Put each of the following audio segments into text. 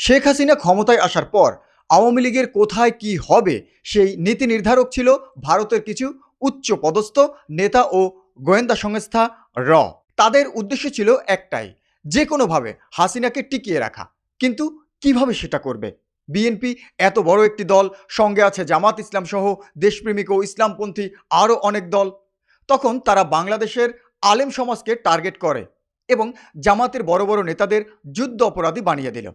শেখ হাসিনা ক্ষমতায় আসার পর আওয়ামী লীগের কোথায় কি হবে সেই নীতি নির্ধারক ছিল ভারতের কিছু উচ্চ পদস্থ নেতা ও গোয়েন্দা সংস্থা র। তাদের উদ্দেশ্য ছিল একটাই, যে কোনোভাবে হাসিনাকে টিকিয়ে রাখা। কিন্তু কীভাবে সেটা করবে? বিএনপি এত বড় একটি দল, সঙ্গে আছে জামাত ইসলাম সহ দেশপ্রেমিক ও ইসলামপন্থী আরও অনেক দল। তখন তারা বাংলাদেশের আলেম সমাজকে টার্গেট করে এবং জামাতের বড় বড় নেতাদের যুদ্ধ অপরাধী বানিয়ে দিল।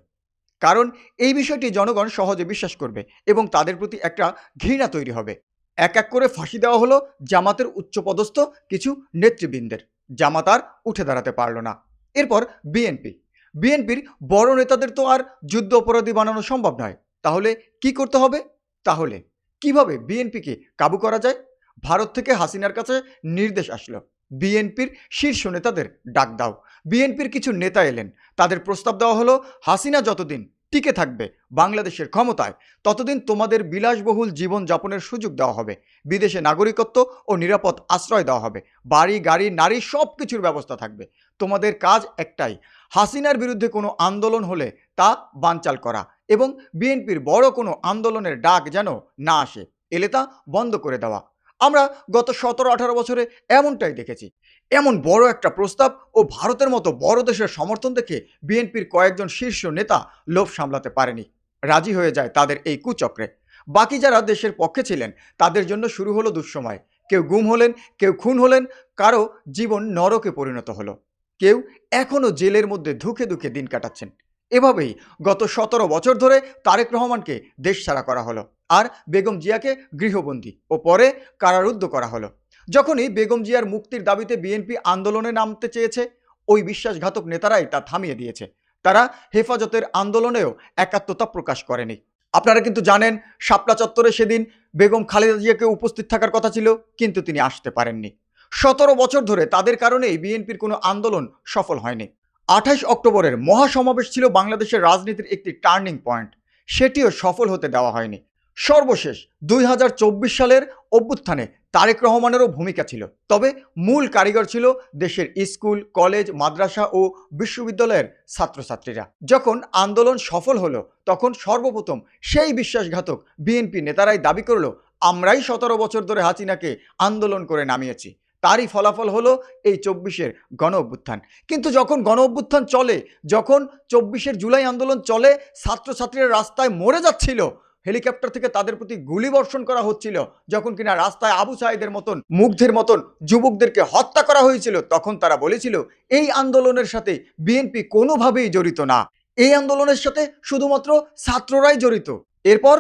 কারণ এই বিষয়টি জনগণ সহজে বিশ্বাস করবে এবং তাদের প্রতি একটা ঘৃণা তৈরি হবে। এক এক করে ফাঁসি দেওয়া হলো জামাতের উচ্চপদস্থ কিছু নেতৃবৃন্দের। জামাত আর উঠে দাঁড়াতে পারল না। এরপর বিএনপি। বিএনপির বড় নেতাদের তো আর যুদ্ধ অপরাধী বানানো সম্ভব নয়। তাহলে কি করতে হবে? তাহলে কীভাবে বিএনপিকে কাবু করা যায়? ভারত থেকে হাসিনার কাছে নির্দেশ আসলো। বিএনপির শীর্ষ নেতাদের ডাক দাও। বিএনপির কিছু নেতা এলেন। তাদের প্রস্তাব দেওয়া হলো, হাসিনা যতদিন টিকে থাকবে বাংলাদেশের ক্ষমতায়, ততদিন তোমাদের বিলাসবহুল জীবন যাপনের সুযোগ দেওয়া হবে। বিদেশে নাগরিকত্ব ও নিরাপদ আশ্রয় দেওয়া হবে। বাড়ি, গাড়ি, নারী সব কিছুর ব্যবস্থা থাকবে। তোমাদের কাজ একটাই, হাসিনার বিরুদ্ধে কোনো আন্দোলন হলে তা বানচাল করা এবং বিএনপির বড় কোনো আন্দোলনের ডাক যেন না আসে, এলে তা বন্ধ করে দেওয়া। আমরা গত সতেরো, আঠারো বছরে এমনটাই দেখেছি। এমন বড় একটা প্রস্তাব ও ভারতের মতো বড় দেশের সমর্থন দেখে বিএনপির কয়েকজন শীর্ষ নেতা লোভ সামলাতে পারেনি। রাজি হয়ে যায় তাদের এই কুচক্রে। বাকি যারা দেশের পক্ষে ছিলেন, তাদের জন্য শুরু হলো দুঃসময়। কেউ গুম হলেন, কেউ খুন হলেন, কারও জীবন নরকে পরিণত হলো। কেউ এখনও জেলের মধ্যে ধুকে ধুকে দিন কাটাচ্ছেন। এভাবেই গত সতেরো বছর ধরে তারেক রহমানকে দেশ ছাড়া করা হলো। আর বেগম জিয়াকে গৃহবন্দী ও পরে কারারুদ্ধ করা হলো। যখনই বেগম জিয়ার মুক্তির দাবিতে বিএনপি আন্দোলনে নামতে চেয়েছে, ওই বিশ্বাসঘাতক নেতারাই তা থামিয়ে দিয়েছে। তারা হেফাজতের আন্দোলনেও একাত্মতা প্রকাশ করেনি। আপনারা কিন্তু জানেন, শাপলা চত্বরে সেদিন বেগম খালেদা জিয়াকে উপস্থিত থাকার কথা ছিল, কিন্তু তিনি আসতে পারেননি। সতেরো বছর ধরে তাদের কারণেই বিএনপির কোনো আন্দোলন সফল হয়নি। আঠাশ অক্টোবরের মহাসমাবেশ ছিল বাংলাদেশের রাজনীতির একটি টার্নিং পয়েন্ট। সেটিও সফল হতে দেওয়া হয়নি। সর্বশেষ দুই হাজার চব্বিশ সালের অভ্যুত্থানে তারেক রহমানেরও ভূমিকা ছিল। তবে মূল কারিগর ছিল দেশের স্কুল, কলেজ, মাদ্রাসা ও বিশ্ববিদ্যালয়ের ছাত্রছাত্রীরা। যখন আন্দোলন সফল হলো, তখন সর্বপ্রথম সেই বিশ্বাসঘাতক বিএনপি নেতারাই দাবি করল, আমরাই সতেরো বছর ধরে হাসিনাকে আন্দোলন করে নামিয়েছি। তারই ফলাফল হলো এই চব্বিশের গণ অভ্যুত্থান। কিন্তু যখন গণ অভ্যুত্থান চলে, যখন চব্বিশের জুলাই আন্দোলন চলে, ছাত্রছাত্রীরা রাস্তায় মরে যাচ্ছিল হেলিকপ্টার থেকে তাদের প্রতি গুলি বর্ষণ করা হচ্ছিল। যখন কিনা রাস্তায় আবু সাইদের মতন, মুগ্ধের মতন যুবকদেরকে হত্যা করা হয়েছিল, তখন তারা বলেছিল, এই আন্দোলনের সাথে বিএনপি কোনোভাবেই জড়িত না। এই আন্দোলনের সাথে শুধুমাত্র ছাত্ররাই জড়িত। এরপর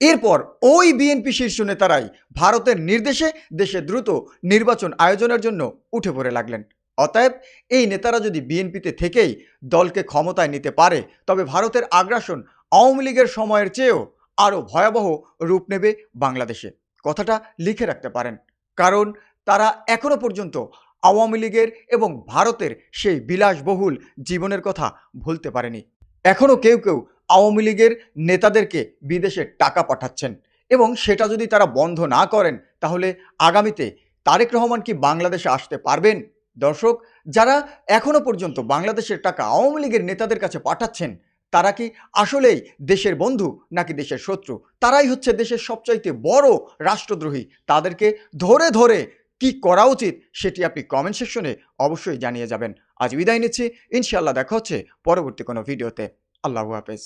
এরপর ওই বিএনপি শীর্ষ নেতারাই ভারতের নির্দেশে দেশে দ্রুত নির্বাচন আয়োজনের জন্য উঠে পড়ে লাগলেন। অতএব এই নেতারা যদি বিএনপিতে থেকেই দলকে ক্ষমতায় নিতে পারে, তবে ভারতের আগ্রাসন আওয়ামী লীগের সময়ের চেয়েও আরও ভয়াবহ রূপ নেবে বাংলাদেশে। কথাটা লিখে রাখতে পারেন। কারণ তারা এখনও পর্যন্ত আওয়ামী লীগের এবং ভারতের সেই বিলাসবহুল জীবনের কথা ভুলতে পারেনি। এখনও কেউ কেউ আওয়ামী লীগের নেতাদেরকে বিদেশে টাকা পাঠাচ্ছেন এবং সেটা যদি তারা বন্ধ না করেন, তাহলে আগামীতে তারেক রহমান কি বাংলাদেশে আসতে পারবেন? দর্শক, যারা এখনও পর্যন্ত বাংলাদেশের টাকা আওয়ামী লীগের নেতাদের কাছে পাঠাচ্ছেন তারা কি আসলেই দেশের বন্ধু নাকি দেশের শত্রু? তারাই হচ্ছে দেশের সবচাইতে বড় রাষ্ট্রদ্রোহী। তাদেরকে ধরে ধরে কি করা উচিত সেটি আপনি কমেন্ট সেকশনে অবশ্যই জানিয়ে যাবেন। আজ বিদায় নিচ্ছি। ইনশাল্লাহ দেখা হচ্ছে পরবর্তী কোনো ভিডিওতে আল্লাহ হাফেজ।